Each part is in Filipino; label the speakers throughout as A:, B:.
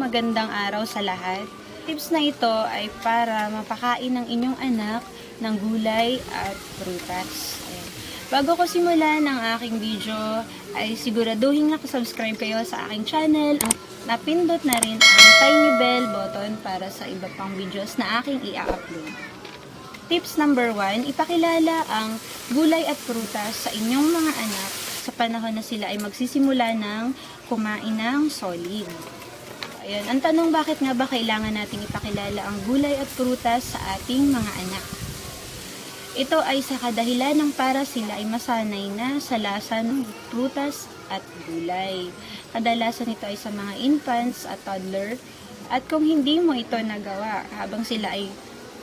A: magandang araw sa lahat. Tips na ito ay para mapakain ng inyong anak ng gulay at prutas. Bago ko simulan ang aking video, ay siguraduhin nakasubscribe kayo sa aking channel. Napindot na rin ang tiny bell button para sa iba pang videos na aking i-upload. Tips number 1, ipakilala ang gulay at prutas sa inyong mga anak sa panahon na sila ay magsisimula ng kumain ng solid. Ayun, ang tanong bakit nga ba kailangan nating ipakilala ang gulay at prutas sa ating mga anak? Ito ay sa kadahilan ng para sila ay masanay na sa lasa ng prutas at gulay. Kadalasan ito ay sa mga infants at toddler at kung hindi mo ito nagawa habang sila ay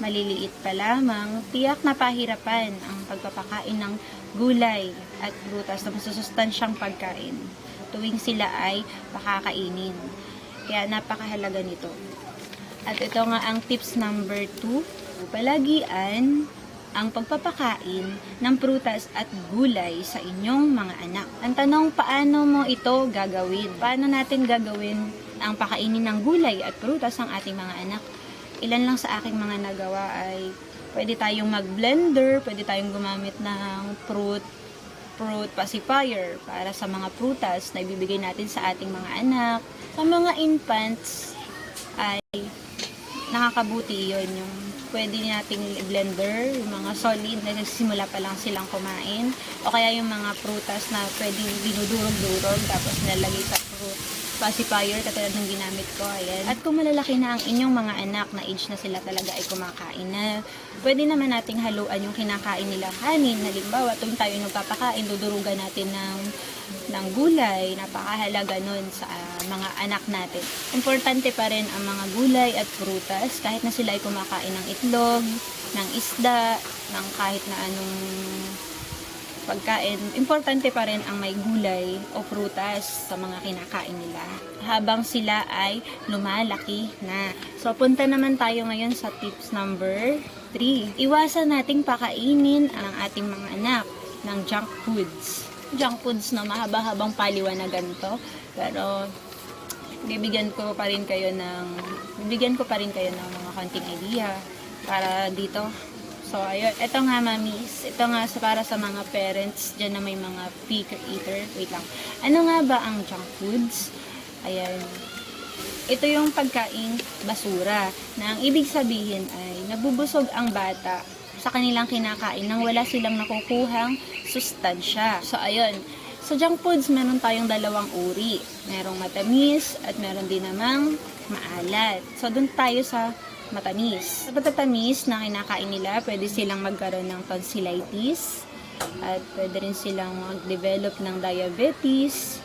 A: maliliit pa lamang, tiyak na pahirapan ang pagpapakain ng gulay at prutas na masusustansyang pagkain tuwing sila ay pakakainin. Kaya napakahalaga nito. At ito nga ang tips number 2, palagian ang pagpapakain ng prutas at gulay sa inyong mga anak. Ang tanong, paano mo ito gagawin? Paano natin gagawin ang pakainin ng gulay at prutas ang ating mga anak? Ilan lang sa aking mga nagawa ay pwede tayong mag-blender, pwede tayong gumamit ng fruit fruit pacifier para sa mga prutas na ibibigay natin sa ating mga anak. Sa mga infants ay nakakabuti yon yung pwede nating blender, yung mga solid na nagsimula pa lang silang kumain, o kaya yung mga prutas na pwedeng dinudurog-durog tapos nilalagay sa fruit pacifier katulad ng ginamit ko, ayan. At kung malalaki na ang inyong mga anak na age na sila talaga ay kumakain na, pwede naman nating haluan yung kinakain nila kanin. Halimbawa, tuwing tayo nagpapakain, dudurugan natin ng, ng gulay. Napakahalaga nun sa ah, mga anak natin. Importante pa rin ang mga gulay at prutas kahit na sila ay kumakain ng itlog, ng isda, ng kahit na anong pagkain, importante pa rin ang may gulay o prutas sa mga kinakain nila habang sila ay lumalaki na. So, punta naman tayo ngayon sa tips number 3. Iwasan nating pakainin ang ating mga anak ng junk foods. Junk foods na mahaba-habang paliwanagan to. Pero, bibigyan ko pa rin kayo ng bibigyan ko pa rin kayo ng mga konting idea para dito So, ayun. Ito nga, mamis. Ito nga sa, para sa mga parents dyan na may mga picker eater. Wait lang. Ano nga ba ang junk foods? Ayan. Ito yung pagkain basura na ang ibig sabihin ay nabubusog ang bata sa kanilang kinakain nang wala silang nakukuhang sustansya. So, ayun. Sa junk foods, meron tayong dalawang uri. Merong matamis at meron din namang maalat. So, dun tayo sa matamis. Sa patatamis na kinakain nila, pwede silang magkaroon ng tonsillitis at pwede rin silang mag-develop ng diabetes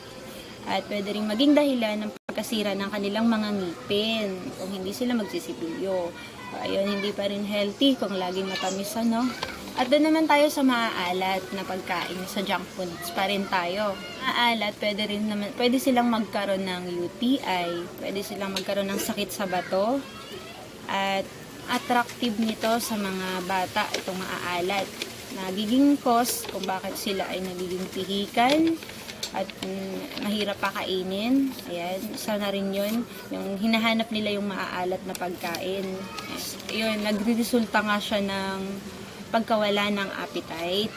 A: at pwede rin maging dahilan ng pagkasira ng kanilang mga ngipin kung hindi sila magsisipilyo. Ayun, hindi pa rin healthy kung laging matamis ano. At doon naman tayo sa maaalat na pagkain sa junk foods pa rin tayo. Maaalat, pwede rin naman, pwede silang magkaroon ng UTI, pwede silang magkaroon ng sakit sa bato, at attractive nito sa mga bata itong maaalat. Nagiging cause kung bakit sila ay nagiging pihikan at mm, mahirap pakainin. Ayan, isa na rin yun. Yung hinahanap nila yung maaalat na pagkain. Yun, nagre-resulta nga siya ng pagkawala ng appetite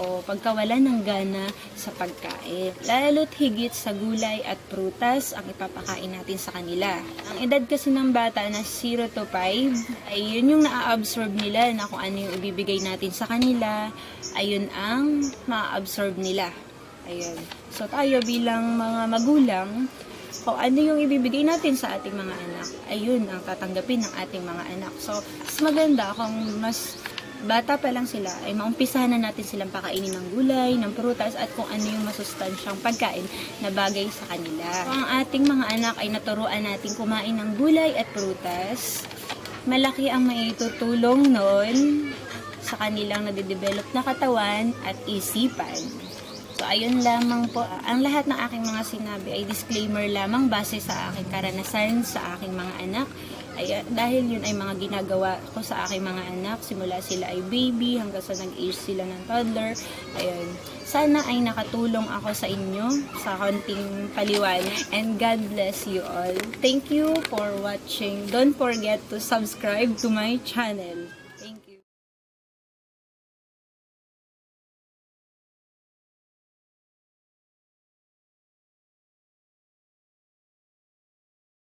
A: o pagkawala ng gana sa pagkain. Lalo't higit sa gulay at prutas ang ipapakain natin sa kanila. Ang edad kasi ng bata na 0 to 5, ay yun yung na-absorb nila na kung ano yung ibibigay natin sa kanila, ayun ang ma-absorb nila. Ayun. So tayo bilang mga magulang, kung ano yung ibibigay natin sa ating mga anak, ayun ang tatanggapin ng ating mga anak. So, mas maganda kung mas bata pa lang sila, ay maumpisahan na natin silang pakainin ng gulay, ng prutas, at kung ano yung masustansyang pagkain na bagay sa kanila. Kung ang ating mga anak ay naturuan natin kumain ng gulay at prutas, malaki ang maitutulong nun sa kanilang nade-develop na katawan at isipan. So, ayun lamang po. Ang lahat ng aking mga sinabi ay disclaimer lamang base sa aking karanasan sa aking mga anak. Ay, dahil yun ay mga ginagawa ko sa aking mga anak, simula sila ay baby, hanggang sa nag-age sila ng toddler. Ayun. Sana ay nakatulong ako sa inyo sa konting paliwanag. And God bless you all. Thank you for watching. Don't forget to subscribe to my channel.